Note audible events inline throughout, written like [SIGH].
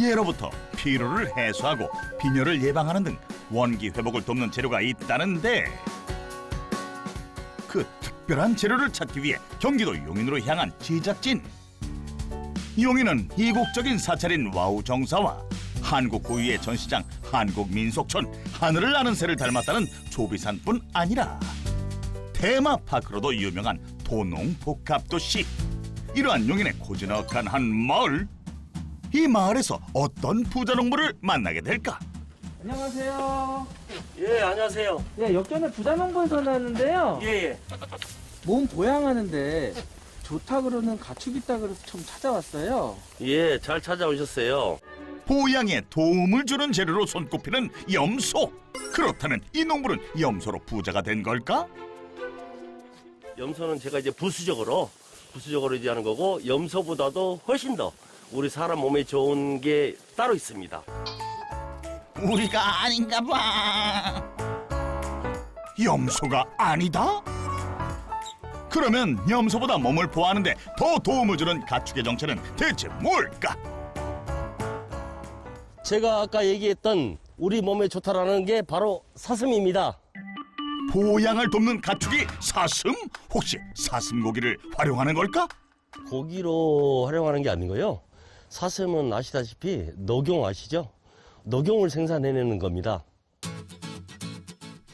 예로부터 피로를 해소하고 빈혈을 예방하는 등 원기 회복을 돕는 재료가 있다는데 그 특별한 재료를 찾기 위해 경기도 용인으로 향한 제작진. 용인은 이국적인 사찰인 와우 정사와 한국 고유의 전시장 한국민속촌 하늘을 나는 새를 닮았다는 조비산뿐 아니라 테마파크로도 유명한 도농복합도시. 이러한 용인의 고즈넉한 한 마을 이 마을에서 어떤 부자 농부를 만나게 될까 안녕하세요. 예, 안녕하세요. 예, 역전에 부자농부에 전화했는데요. 예, 예. 몸 보양하는데 좋다 그러는 가축 있다 그래서 좀 찾아왔어요. 예, 잘 찾아오셨어요. 보양에 도움을 주는 재료로 손꼽히는 염소 그렇다면 이 농부는 염소로 부자가 된 걸까? 염소는 제가 이제 부수적으로, 부수적으로 이제 하는 거고, 염소보다도 훨씬 더 우리 사람 몸에 좋은 게 따로 있습니다. 우리가 아닌가 봐. 염소가 아니다? 그러면 염소보다 몸을 보호하는데 더 도움을 주는 가축의 정체는 대체 뭘까? 제가 아까 얘기했던 우리 몸에 좋다라는 게 바로 사슴입니다. 보양을 돕는 가축이 사슴? 혹시 사슴 고기를 활용하는 걸까? 고기로 활용하는 게 아니고요. 사슴은 아시다시피 녹용 아시죠? 녹용을 생산해내는 겁니다.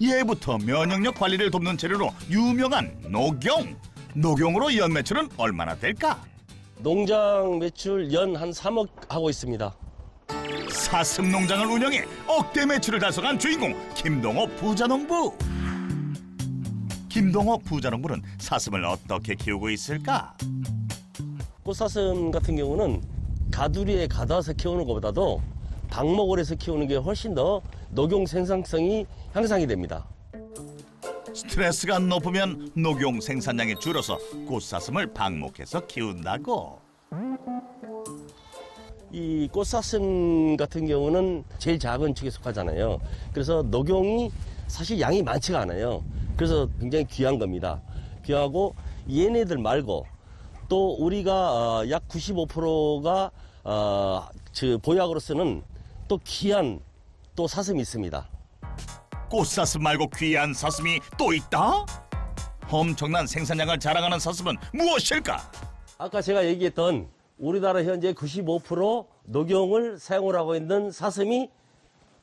예부터 면역력 관리를 돕는 재료로 유명한 녹용. 녹용으로 연 매출은 얼마나 될까? 농장 매출 연 한 3억 하고 있습니다. 사슴 농장을 운영해 억대 매출을 달성한 주인공 김동호 부자농부. 김동호 부자농부는 사슴을 어떻게 키우고 있을까? 꽃사슴 같은 경우는 가두리에 가둬서 키우는 것보다도 방목을 해서 키우는 게 훨씬 더 녹용 생산성이 향상이 됩니다. 스트레스가 높으면 녹용 생산량이 줄어서 꽃사슴을 방목해서 키운다고. 이 꽃사슴 같은 경우는 제일 작은 축에 속하잖아요. 그래서 녹용이 사실 양이 많지가 않아요. 그래서 굉장히 귀한 겁니다. 귀하고 얘네들 말고 또 우리가 어, 약 95%가 어, 저 보약으로 쓰는 또 귀한 또 사슴이 있습니다. 꽃사슴 말고 귀한 사슴이 또 있다? 엄청난 생산량을 자랑하는 사슴은 무엇일까? 아까 제가 얘기했던 우리나라 현재 95% 녹용을 사용을 하고 있는 사슴이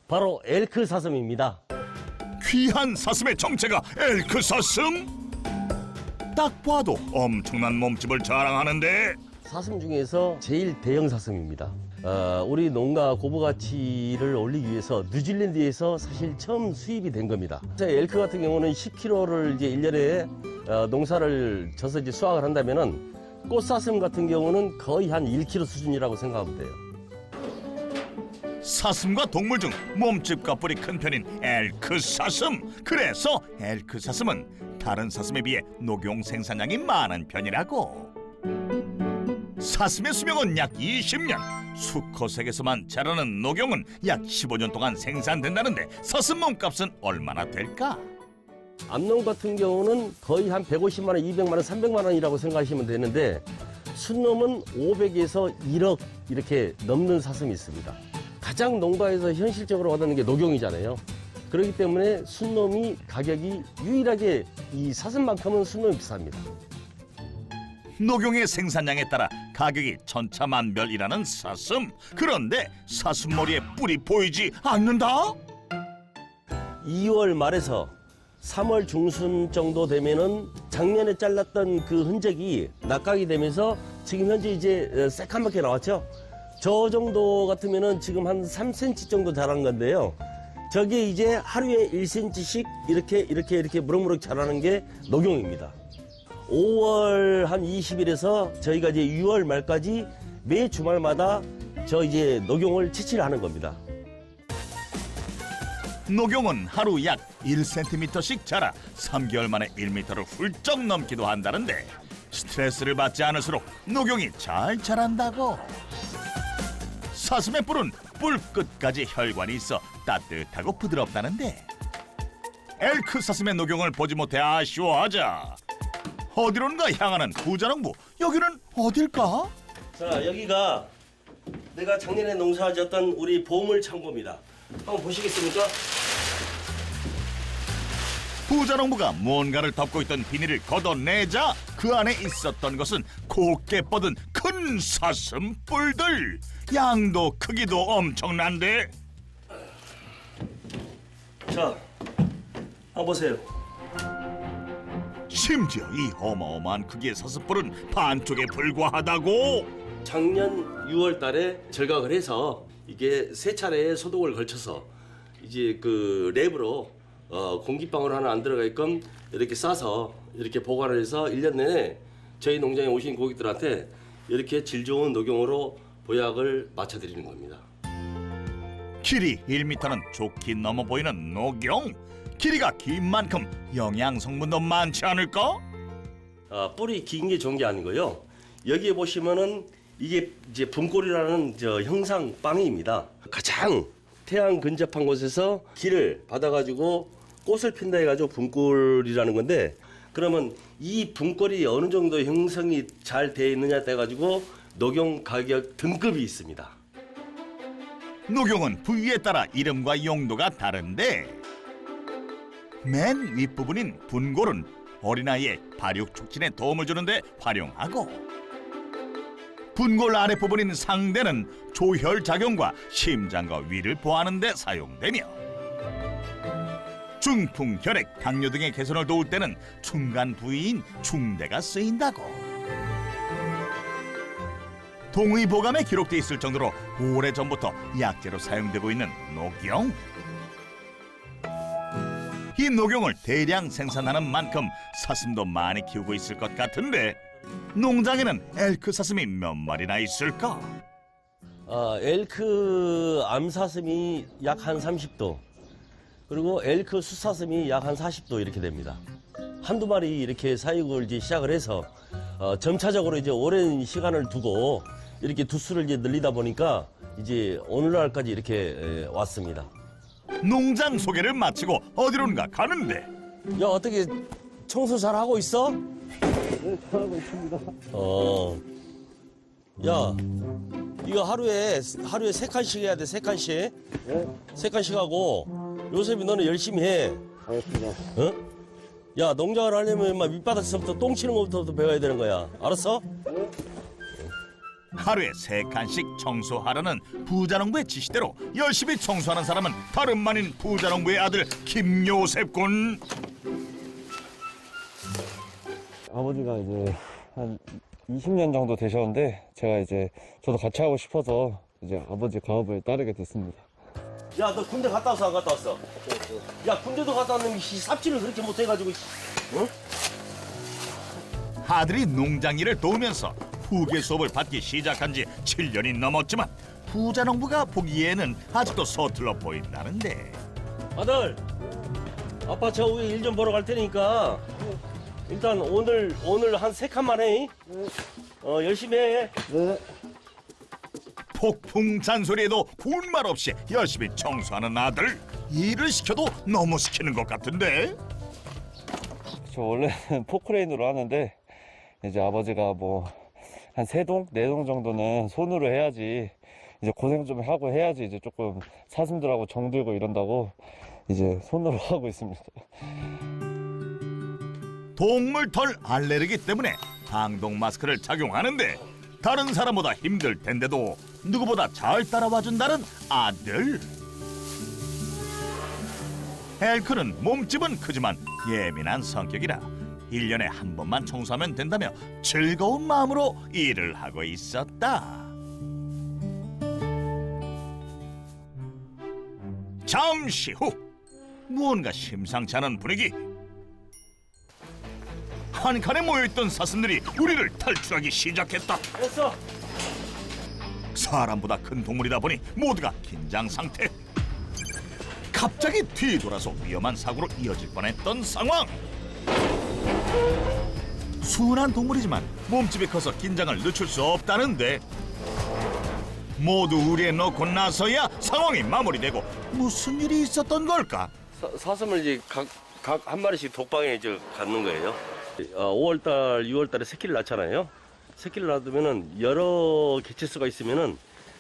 바로 엘크 사슴입니다. 귀한 사슴의 정체가 엘크 사슴? 딱 봐도 엄청난 몸집을 자랑하는데 사슴 중에서 제일 대형 사슴입니다. 어, 우리 농가 고부 가치를 올리기 위해서 뉴질랜드에서 사실 처음 수입이 된 겁니다. 엘크 같은 경우는 10kg를 이제 1년에 어, 농사를 져서 이제 수확을 한다면은 꽃사슴 같은 경우는 거의 한 1kg 수준이라고 생각하면 돼요. 사슴과 동물 중 몸집과 뿔이 큰 편인 엘크 사슴. 그래서 엘크 사슴은 다른 사슴에 비해 녹용 생산량이 많은 편이라고. 사슴의 수명은 약 20년. 수컷에게서만 자라는 녹용은 약 15년 동안 생산된다는데 사슴 몸값은 얼마나 될까? 암놈 같은 경우는 거의 한 150만 원, 200만 원, 300만 원이라고 생각하시면 되는데 순놈은 500에서 1억 이렇게 넘는 사슴이 있습니다. 가장 농가에서 현실적으로 와닿는 게 녹용이잖아요. 그렇기 때문에 순놈이 가격이 유일하게 이 사슴만큼은 순놈이 비쌉니다. 녹용의 생산량에 따라 가격이 천차만별이라는 사슴. 그런데 사슴머리에 뿔이 보이지 않는다? 2월 말에서 3월 중순 정도 되면은 작년에 잘랐던 그 흔적이 낙각이 되면서 지금 현재 이제 어, 새까맣게 나왔죠. 저 정도 같으면은 지금 한 3cm 정도 자란 건데요. 저게 이제 하루에 1cm씩 이렇게 이렇게 이렇게 무럭무럭 자라는 게 녹용입니다. 5월 한 20일에서 저희가 이제 6월 말까지 매 주말마다 저 이제 녹용을 채취를 하는 겁니다. 녹용은 하루 약 1cm씩 자라 3개월 만에 1m를 훌쩍 넘기도 한다는데 스트레스를 받지 않을수록 녹용이 잘 자란다고. 사슴의 뿔은 뿔 끝까지 혈관이 있어 따뜻하고 부드럽다는데 엘크 사슴의 녹용을 보지 못해 아쉬워하자. 어디론가 향하는 부자농부 여기는 어딜까? 자, 여기가 내가 작년에 농사지었던 우리 보물 창고입니다. 한번 보시겠습니까? 부자농부가 무언가를 덮고 있던 비닐을 걷어내자 그 안에 있었던 것은 곱게 뻗은 큰 사슴뿔들. 양도 크기도 엄청난데. 자, 한번 보세요. 심지어 이 어마어마한 크기의 사슴뿔은 반쪽에 불과하다고. 작년 6월 달에 절각을 해서 이게 세 차례의 소독을 걸쳐서 이제 그 랩으로 어, 공기방울 하나 안 들어가게끔 이렇게 싸서 이렇게 보관을 해서 1년 내내 저희 농장에 오신 고객들한테 이렇게 질 좋은 녹용으로 보약을 맞춰드리는 겁니다. 길이 1m는 좋게 넘어 보이는 녹용 길이가 긴 만큼 영양 성분도 많지 않을까? 아, 뿔이 긴게 좋은 게 아니고요. 여기에 보시면은 이게 이제 분골이라는 저 형상 빵입니다. 가장 태양 근접한 곳에서 길을 받아가지고 꽃을 핀다 해가지고 분골이라는 건데 그러면 이 분골이 어느 정도 형성이 잘돼 있느냐 해가지고 녹용 가격 등급이 있습니다. 녹용은 부위에 따라 이름과 용도가 다른데 맨 윗부분인 분골은 어린아이의 발육 촉진에 도움을 주는데 활용하고 분골 아랫부분인 상대는 조혈 작용과 심장과 위를 보하는 데 사용되며 중풍, 혈액, 당뇨 등의 개선을 도울 때는 중간 부위인 중대가 쓰인다고. 동의보감에 기록돼 있을 정도로 오래전부터 약재로 사용되고 있는 녹용. 이 녹용을 대량 생산하는 만큼 사슴도 많이 키우고 있을 것 같은데 농장에는 엘크 사슴이 몇 마리나 있을까? 아, 엘크 암사슴이 약 한 30도, 그리고 엘크 수사슴이 약 한 40도 이렇게 됩니다. 한두 마리 이렇게 사육을 이제 시작을 해서 어, 점차적으로 이제 오랜 시간을 두고 이렇게 두수를 이제 늘리다 보니까 이제 오늘날까지 이렇게 에, 왔습니다. 농장 소개를 마치고 어디론가 가는데 야 어떻게 청소 잘 하고 있어? 네, 잘하고 있습니다. 어, 야 이거 하루에 하루에 세 칸씩 해야 돼, 세 칸씩. 세 칸씩 하고 요셉이 너는 열심히 해. 알겠습니다. 어? 야 농장을 하려면 막 밑바닥에서부터 똥 치는 것부터 배워야 되는 거야. 알았어? 하루에 세 칸씩 청소하라는 부자농부의 지시대로 열심히 청소하는 사람은 다름 아닌 부자농부의 아들 김요셉 군 아버지가 이제 한 20년 정도 되셨는데 제가 이제 저도 같이 하고 싶어서 이제 아버지 가업을 따르게 됐습니다. 야 너 군대 갔다 왔어 안 갔다 왔어? 야 군대도 갔다 왔는데 씨, 삽질을 그렇게 못해가지고. 응? 아들이 농장 일을 도우면서 후계 수업을 받기 시작한 지 7년이 넘었지만 부자 농부가 보기에는 아직도 서툴러 보인다는데 아들, 아빠 저 위에 일 좀 보러 갈 테니까 일단 오늘 오늘 한 세 칸만 해. 어 열심히 해. 폭풍 잔소리에도 군말 없이 열심히 청소하는 아들 일을 시켜도 너무 시키는 것 같은데 저 원래는 [LAUGHS] 포크레인으로 하는데 이제 아버지가 뭐 한 세 동, 네 동 정도는 손으로 해야지 이제 고생 좀 하고 해야지 이제 조금 사슴들하고 정들고 이런다고 이제 손으로 [LAUGHS] 하고 있습니다. 동물 털 알레르기 때문에 방독 마스크를 착용하는데 다른 사람보다 힘들 텐데도 누구보다 잘 따라와 준다는 아들. 엘크는 몸집은 크지만 예민한 성격이라 일년에한 번만 청소하면 된다며 즐거운 마음으로 일을 하고 있었다. 잠시 후 무언가 심상치 않은 분위기 한 칸에 모여있던 사슴들이 우리를 탈출하기 시작했다. 됐어. 사람보다 큰 동물이다 보니 모두가 긴장 상태. 갑자기 뒤돌아서 위험한 사고로 이어질 뻔했던 상황. 순한 동물이지만 몸집이 커서 긴장을 늦출 수 없다는데 모두 우리에 넣고 나서야 상황이 마무리되고 무슨 일이 있었던 걸까? 사,슴을 이제 각각 한 마리씩 독방에 이제 갖는 거예요. 어, 5월달, 6월달에 새끼를 낳잖아요. 새끼를 낳으면은 여러 개체수가 있으면은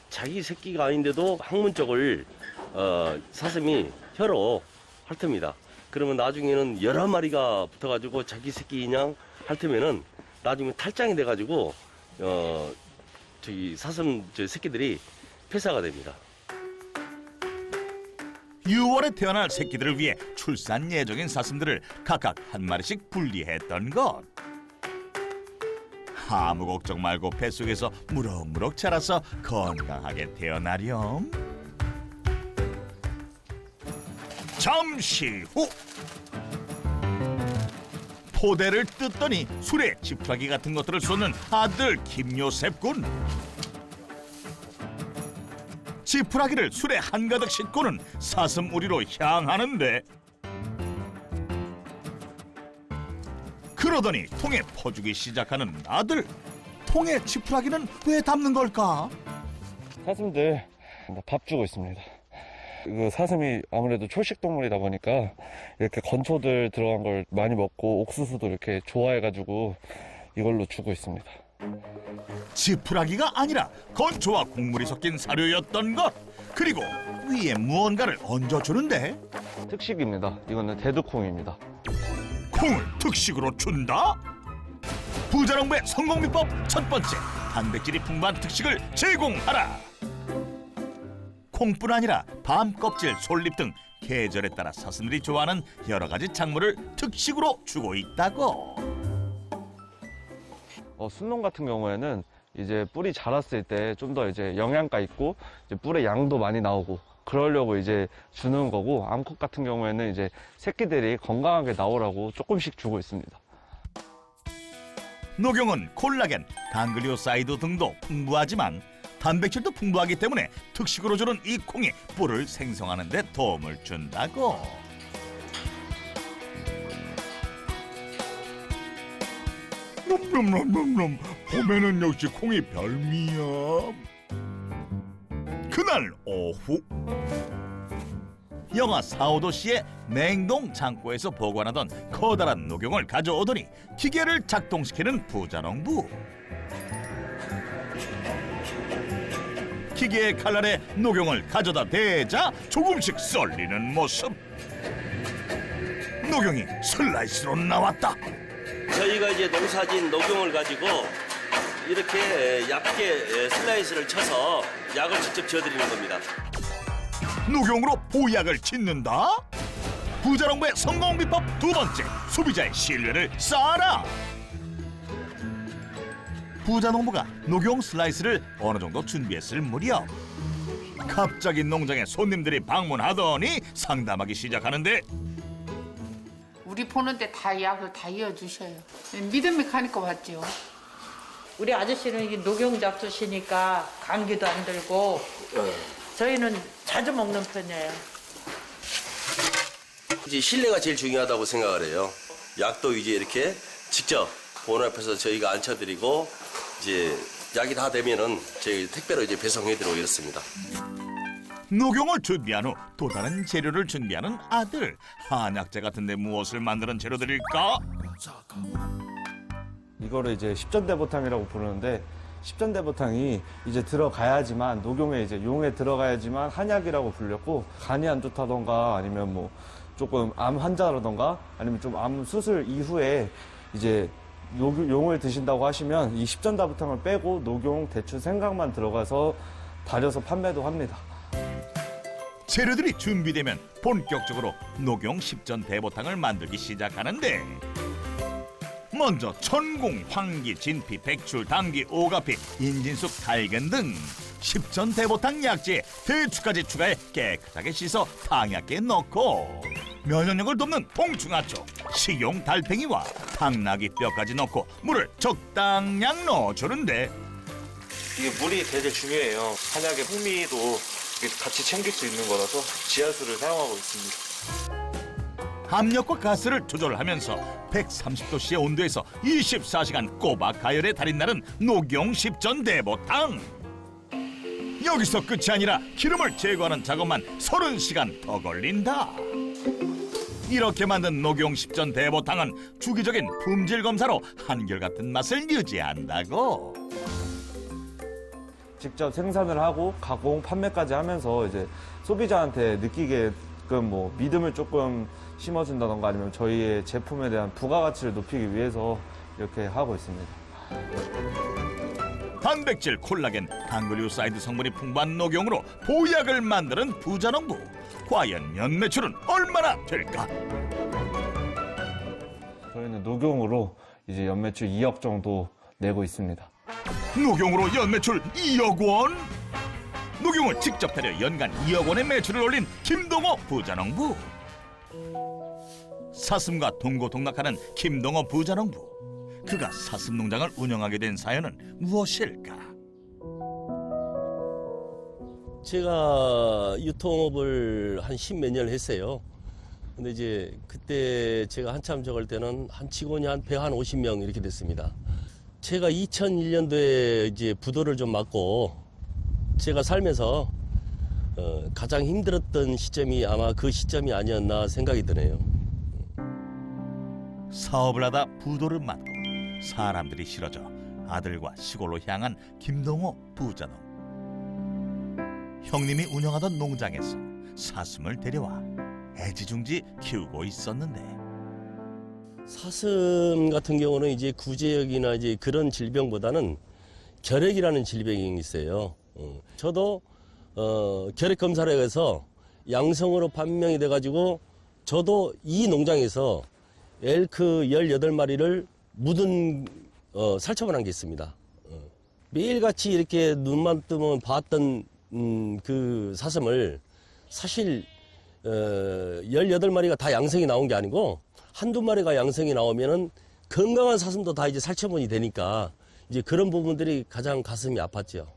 자기 새끼가 아닌데도 항문 쪽을 어, 사슴이 혀로 핥습니다. 그러면 나중에는 여러 마리가 붙어가지고 자기 새끼 인양 핥으면은 나중에 탈장이 돼가지고 어 저기 사슴 저 새끼들이 폐사가 됩니다. 6월에 태어날 새끼들을 위해 출산 예정인 사슴들을 각각 한 마리씩 분리했던 것. 아무 걱정 말고 뱃속에서 무럭무럭 자라서 건강하게 태어나렴. 잠시 후 포대를 뜯더니 술에 지푸라기 같은 것들을 쏟는 아들 김요셉 군. 지푸라기를 술에 한가득 싣고는 사슴 우리로 향하는데 그러더니 통에 퍼주기 시작하는 아들 통에 지푸라기는 왜 담는 걸까? 사슴들 밥 주고 있습니다. 그 사슴이 아무래도 초식 동물이다 보니까 이렇게 건초들 들어간 걸 많이 먹고 옥수수도 이렇게 좋아해가지고 이걸로 주고 있습니다. 지푸라기가 아니라 건초와 국물이 섞인 사료였던 것 그리고 위에 무언가를 얹어주는데 특식입니다. 이거는 대두콩입니다. 콩을 특식으로 준다? 부자농부의 성공 비법 첫 번째 단백질이 풍부한 특식을 제공하라 콩뿐 아니라 밤 껍질, 솔잎 등 계절에 따라 사슴들이 좋아하는 여러 가지 작물을 특식으로 주고 있다고 어, 순농 같은 경우에는 이제 뿔이 자랐을 때 좀 더 이제 영양가 있고 이제 뿔의 양도 많이 나오고 그러려고 이제 주는 거고 암컷 같은 경우에는 이제 새끼들이 건강하게 나오라고 조금씩 주고 있습니다. 녹용은 콜라겐, 강글리오사이드 등도 풍부하지만 단백질도 풍부하기 때문에 특식으로 주는 이 콩이 뿔을 생성하는 데 도움을 준다고. 놈놈놈놈놈 봄에는 역시 콩이 별미야 그날 오후 영하 4, 5도씨의 냉동 창고에서 보관하던 커다란 녹용을 가져오더니 기계를 작동시키는 부자농부. 기계의 칼날에 녹용을 가져다 대자 조금씩 썰리는 모습. 녹용이 슬라이스로 나왔다. 저희가 이제 농사진 녹용을 가지고 이렇게 얇게 슬라이스를 쳐서 약을 직접 지어드리는 겁니다. 녹용으로 보약을 짓는다 부자농부의 성공 비법 두 번째 소비자의 신뢰를 쌓아라 부자농부가 녹용 슬라이스를 어느 정도 준비했을 무렵 갑자기 농장에 손님들이 방문하더니 상담하기 시작하는데 우리 보는데 다 약을 다 이어주셔요. 믿음이 가니까 왔죠. 우리 아저씨는 이게 녹용 잡수시니까 감기도 안 들고 저희는 자주 먹는 편이에요. 이제 신뢰가 제일 중요하다고 생각을 해요. 약도 이제 이렇게 직접 본 앞에서 저희가 앉혀드리고 이제 약이 다 되면은 저희 택배로 이제 배송해드리고 이렇습니다. 녹용을 준비한 후 또 다른 재료를 준비하는 아들 한약재 같은데 무엇을 만드는 재료들일까? 이거를 이제 십전대보탕이라고 부르는데 십전대보탕이 이제 들어가야지만 녹용에 이제 용에 들어가야지만 한약이라고 불렸고 간이 안 좋다던가 아니면 뭐 조금 암 환자라던가 아니면 좀 암 수술 이후에 이제 녹- 용을 드신다고 하시면 이 십전대보탕을 빼고 녹용 대추 생강만 들어가서 달여서 판매도 합니다. 재료들이 준비되면 본격적으로 녹용 십전 대보탕을 만들기 시작하는데 먼저 천공, 황기, 진피, 백출, 당귀, 오가피, 인진숙, 달근 등 십전 대보탕 약재에 대추까지 추가해 깨끗하게 씻어 탕약기에 넣고 면역력을 돕는 봉충하초, 식용 달팽이와 당나귀 뼈까지 넣고 물을 적당량 넣어주는데 이게 물이 되게 중요해요. 한약의 풍미도 같이 챙길 수 있는 거라서 지하수를 사용하고 있습니다. 압력과 가스를 조절하면서 130도씨의 온도에서 24시간 꼬박 가열에 달인나는 녹용 십전 대보탕. 여기서 끝이 아니라 기름을 제거하는 작업만 30시간 더 걸린다. 이렇게 만든 녹용 십전 대보탕은 주기적인 품질 검사로 한결같은 맛을 유지한다고. 직접 생산을 하고 가공, 판매까지 하면서 이제 소비자한테 느끼게끔 뭐 믿음을 조금 심어준다던가 아니면 저희의 제품에 대한 부가가치를 높이기 위해서 이렇게 하고 있습니다. 단백질, 콜라겐, 당글유사이드 성분이 풍부한 녹용으로 보약을 만드는 부자농부. 과연 연 매출은 얼마나 될까? 저희는 녹용으로 이제 연 매출 2억 정도 내고 있습니다. 녹용으로 연 매출 2억 원? 녹용을 직접 달여 연간 2억 원의 매출을 올린 김동호 부자농부. 사슴과 동고동락하는 김동호 부자농부. 그가 사슴 농장을 운영하게 된 사연은 무엇일까? 제가 유통업을 한 십 몇 년을 했어요. 근데 이제 그때 제가 한참 저걸 때는 한 직원이 한 100, 50명 이렇게 됐습니다. 제가 2001년도에 이제 부도를 좀 맞고 제가 살면서 어, 가장 힘들었던 시점이 아마 그 시점이 아니었나 생각이 드네요. 사업을 하다 부도를 맞고 사람들이 싫어져 아들과 시골로 향한 김동호 부자농. 형님이 운영하던 농장에서 사슴을 데려와 애지중지 키우고 있었는데 사슴 같은 경우는 이제 구제역이나 이제 그런 질병보다는 결핵이라는 질병이 있어요. 어, 저도 어, 결핵 검사를 해서 양성으로 판명이 돼가지고 저도 이 농장에서 엘크 18마리를 묻은 어, 살처분 한게 있습니다. 어, 매일같이 이렇게 눈만 뜨면 봤던 음, 그 사슴을 사실 어, 18마리가 다 양성이 나온 게 아니고 한두 마리가 양성이 나오면은 건강한 사슴도 다 이제 살처분이 되니까 이제 그런 부분들이 가장 가슴이 아팠죠.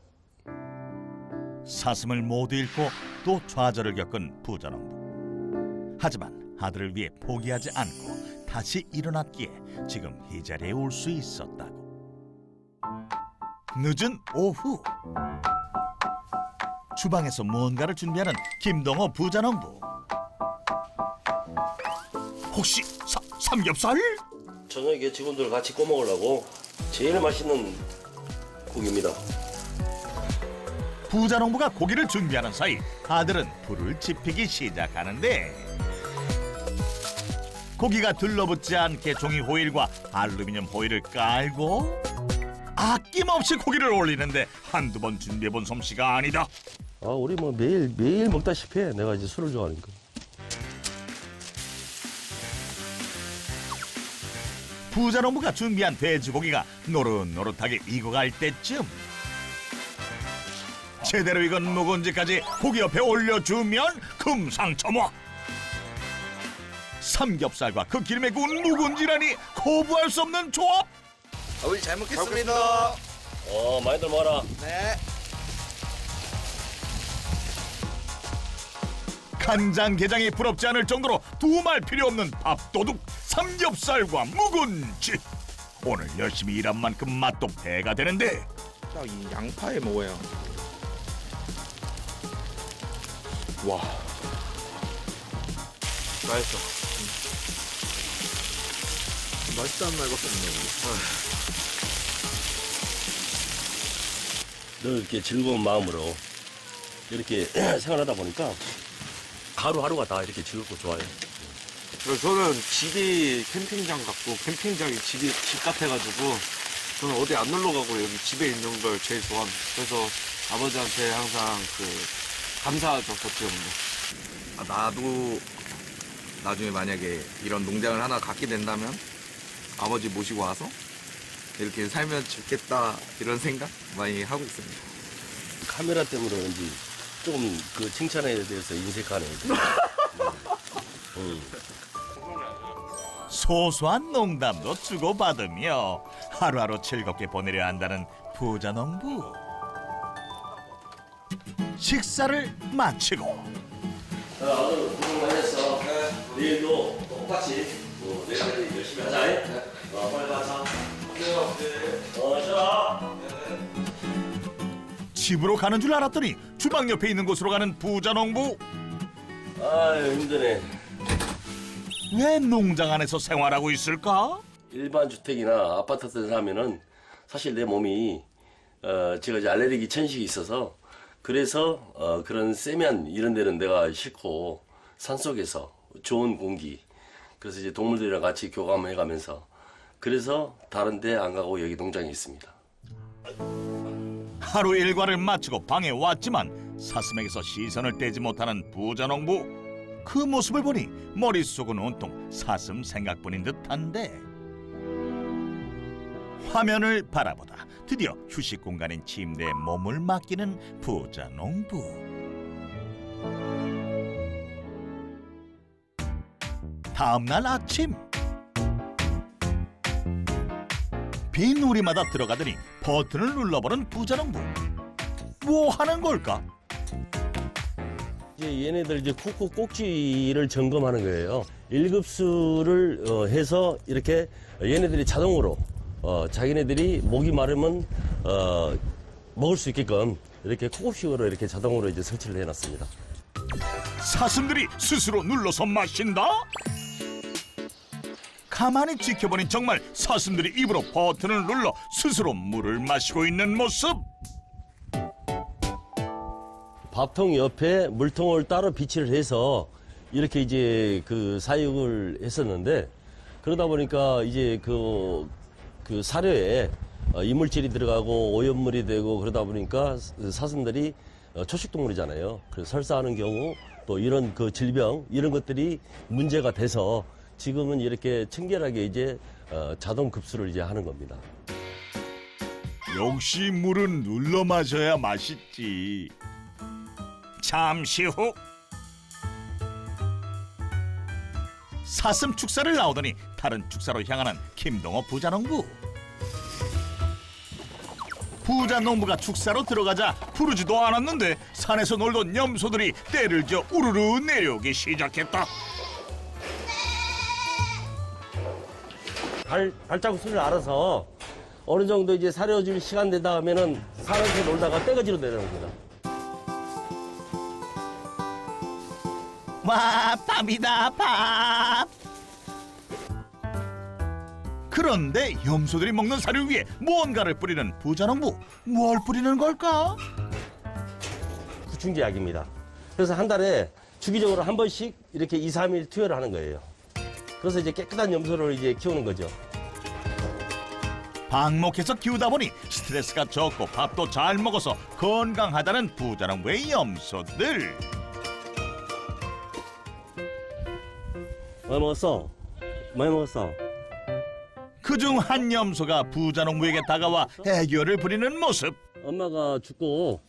사슴을 모두 잃고 또 좌절을 겪은 부자농부. 하지만 아들을 위해 포기하지 않고 다시 일어났기에 지금 이 자리에 올 수 있었다고. 늦은 오후 주방에서 무언가를 준비하는 김동호 부자농부. 혹시 사, 삼겹살? 저녁에 직원들 같이 꼬먹으려고 제일 맛있는 국입니다. 부자농부가 고기를 준비하는 사이 아들은 불을 지피기 시작하는데 고기가 들러붙지 않게 종이 호일과 알루미늄 호일을 깔고 아낌없이 고기를 올리는데 한두 번 준비해 본 솜씨가 아니다 아, 우리 뭐 매일 매일 먹다시피 해. 내가 이제 술을 좋아하니까. 부자 농부가 준비한 돼지고기가 노릇노릇하게 익어갈 때쯤 제대로 익은 묵은지까지 고기 옆에 올려주면 금상첨화 삼겹살과 그 기름에 구운 묵은지라니 거부할 수 없는 조합 아버지 잘 먹겠습니다. 어, 많이들 먹어라. 네. 간장 게장이 부럽지 않을 정도로 두 말 필요 없는 밥도둑 삼겹살과 묵은지 오늘 열심히 일한 만큼 맛도 배가 되는데 딱 이 양파에 먹어요. 와. 맛있어. 맛있다는 말밖에 없네. 늘 이렇게 즐거운 마음으로 이렇게 [CLEARS THROAT] 생활하다 보니까 하루하루가 다 이렇게 즐겁고 좋아요. 저는 집이 캠핑장 같고 캠핑장이 집이 집 같아가지고 저는 어디 안 놀러 가고 여기 집에 있는 걸 제일 좋아합니다. 그래서 아버지한테 항상 그 감사하죠 어떻게 보면. 아, 나도 나중에 만약에 이런 농장을 하나 갖게 된다면 아버지 모시고 와서 이렇게 살면 좋겠다 이런 생각 많이 하고 있습니다. 카메라 때문에 그런지 조금 그 칭찬에 대해서 인색하네. [LAUGHS] 음. 소소한 농담도 주고받으며 하루하루 즐겁게 보내려 한다는 부자 농부 식사를 마치고 자, 오늘 고생 많이 했어. 내일도 똑같이 어, 내일까지 열심히 하자. 네. 집으로 가는 줄 알았더니 주방 옆에 있는 곳으로 가는 부자 농부 아유, 힘드네. 왜 농장 안에서 생활하고 있을까? 일반 주택이나 아파트 때 살면은 사실 내 몸이 어, 제가 이제 알레르기 천식이 있어서 그래서 어, 그런 세면 이런 데는 내가 싫고 산 속에서 좋은 공기 그래서 이제 동물들이랑 같이 교감해 가면서 그래서 다른 데 안 가고 여기 농장에 있습니다. 하루 일과를 마치고 방에 왔지만 사슴에게서 시선을 떼지 못하는 부자 농부. 그 모습을 보니 머릿속은 온통 사슴 생각뿐인 듯한데. 화면을 바라보다 드디어 휴식 공간인 침대에 몸을 맡기는 부자 농부. 다음 날 아침 빈 우리마다 들어가더니 버튼을 눌러보는 부자농부 뭐 하는 걸까? 이제 얘네들 이제 쿠쿠 꼭지를 점검하는 거예요. 1급수를 어, 해서 이렇게 얘네들이 자동으로 어, 자기네들이 목이 마르면 어, 먹을 수 있게끔 이렇게 코급식으로 이렇게 자동으로 이제 설치를 해놨습니다. 사슴들이 스스로 눌러서 마신다? 가만히 지켜보니 정말 사슴들이 입으로 버튼을 눌러 스스로 물을 마시고 있는 모습 밥통 옆에 물통을 따로 비치를 해서 이렇게 이제 그 사육을 했었는데 그러다 보니까 이제 그, 그 사료에 어, 이물질이 들어가고 오염물이 되고 그러다 보니까 사슴들이 어, 초식동물이잖아요. 그래서 설사하는 경우 또 이런 그 질병 이런 것들이 문제가 돼서 지금은 이렇게 청결하게 이제 어, 자동 급수를 이제 하는 겁니다. 역시 물은 눌러 마셔야 맛있지. 잠시 후. 사슴 축사를 나오더니 다른 축사로 향하는 김동호 부자농부. 부자농부가 축사로 들어가자 부르지도 않았는데 산에서 놀던 염소들이 때를 저 우르르 내려오기 시작했다 발, 발자국 소리를 알아서 어느 정도 이제 사려줄 시간 되다 하면은 산에서 놀다가 떼거지로 내려옵니다. 와 밥이다 밥 그런데 염소들이 먹는 사료 위에 무언가를 뿌리는 부자농부 뭘 뿌리는 걸까? 구충제 약입니다. 그래서 한 달에 주기적으로 한 번씩 이렇게 2, 3일 투여를 하는 거예요. 그래서 이제 깨끗한 염소를 이제 키우는 거죠. 방목해서 키우다 보니 스트레스가 적고 밥도 잘 먹어서 건강하다는 부자농부의 염소들 많이 먹었어? 많이 먹었어? 그중 한 염소가 부자 농부에게 다가와 애교를 부리는 모습 엄마가 죽고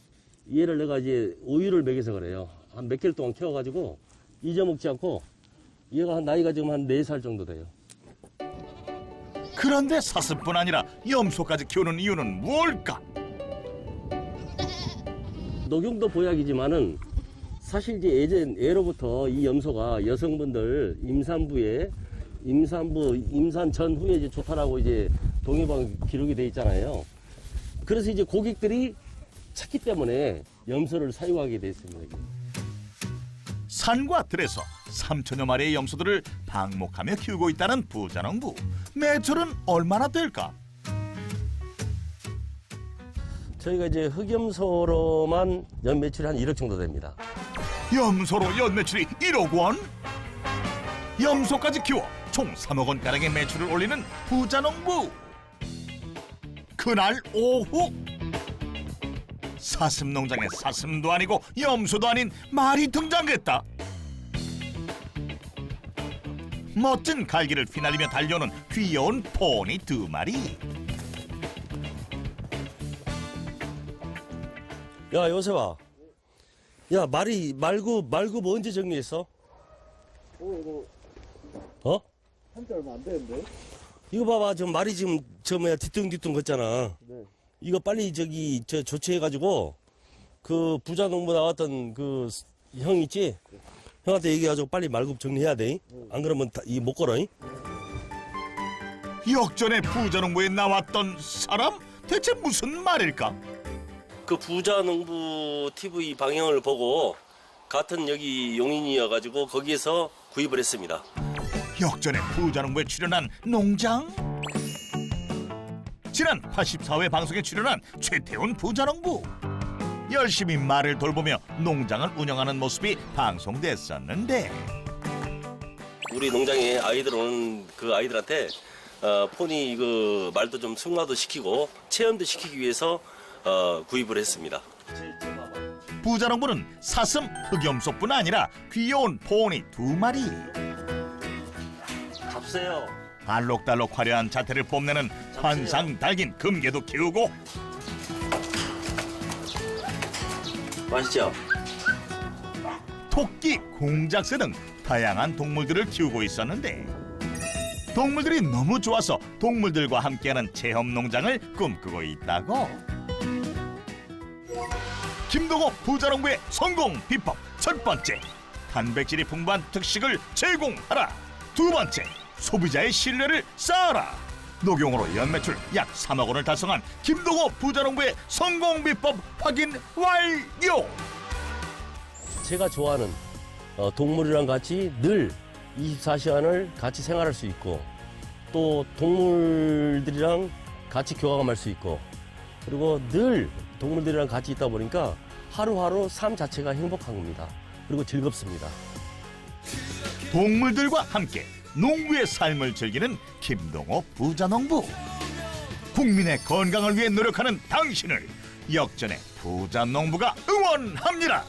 얘를 내가 이제 우유를 먹여서 그래요. 한 몇 개월 동안 키워가지고 잊어먹지 않고 얘가 한 나이가 지금 한 네 살 정도 돼요. 그런데 사슴뿐 아니라 염소까지 키우는 이유는 뭘까? 녹용도 보약이지만은 사실 이제 예전 예로부터 이 염소가 여성분들 임산부에 임산부 임산 전후에 이제 좋다라고 이제 동의방 기록이 돼 있잖아요. 그래서 이제 고객들이 찾기 때문에 염소를 사용하게 돼 있습니다. 산과 들에서 3천여 마리의 염소들을 방목하며 키우고 있다는 부자농부 매출은 얼마나 될까? 저희가 이제 흑염소로만 연 매출이 한 1억 정도 됩니다. 염소로 연 매출이 1억 원? 염소까지 키워 총 3억 원가량의 매출을 올리는 부자농부 그날 오후 사슴 농장에 사슴도 아니고 염소도 아닌 말이 등장했다 멋진 갈기를 휘날리며 달려오는 귀여운 포니 두 마리 야 요새와 야 말이 말고 말고 뭐 언제 정리했어? 어? 한지 얼마 안 되는데? 이거 봐봐 지금 말이 지금 저 뭐야 뒤뚱뒤뚱 걷잖아. 네. 이거 빨리 저기 저 조치해가지고 그 부자 농부 나왔던 그 형 있지? 형한테 얘기해가지고 빨리 말굽 정리해야 돼. 안 그러면 이 못 걸어. 잉? 역전의 부자 농부에 나왔던 사람 대체 무슨 말일까? 그 부자 농부 TV 방영을 보고 같은 여기 용인이어가지고 거기에서 구입을 했습니다. 역전의 부자 농부에 출연한 농장? 지난 84회 방송에 출연한 최태훈 부자농부 열심히 말을 돌보며 농장을 운영하는 모습이 방송됐었는데 우리 농장에 아이들 오는 그 아이들한테 어, 포니 그 말도 좀 승화도 시키고 체험도 시키기 위해서 어, 구입을 했습니다. 부자농부는 사슴 흑염소뿐 아니라 귀여운 포니 두 마리 잡세요. 알록달록 화려한 자태를 뽐내는 환상 달긴 금개도 키우고 맛있죠? 토끼, 공작새 등 다양한 동물들을 키우고 있었는데 동물들이 너무 좋아서 동물들과 함께하는 체험 농장을 꿈꾸고 있다고. 김동호 부자농부의 성공 비법 첫 번째 단백질이 풍부한 특식을 제공하라 두 번째 소비자의 신뢰를 쌓아라 녹용으로 연매출 약 3억 원을 달성한 김동호 부자농부의 성공 비법 확인 완료. 제가 좋아하는 어, 동물이랑 같이 늘 24시간을 같이 생활할 수 있고 또 동물들이랑 같이 교감할 수 있고 그리고 늘 동물들이랑 같이 있다 보니까 하루하루 삶 자체가 행복한 겁니다. 그리고 즐겁습니다. 동물들과 함께 농부의 삶을 즐기는 김동호 부자농부. 국민의 건강을 위해 노력하는 당신을 역전의 부자농부가 응원합니다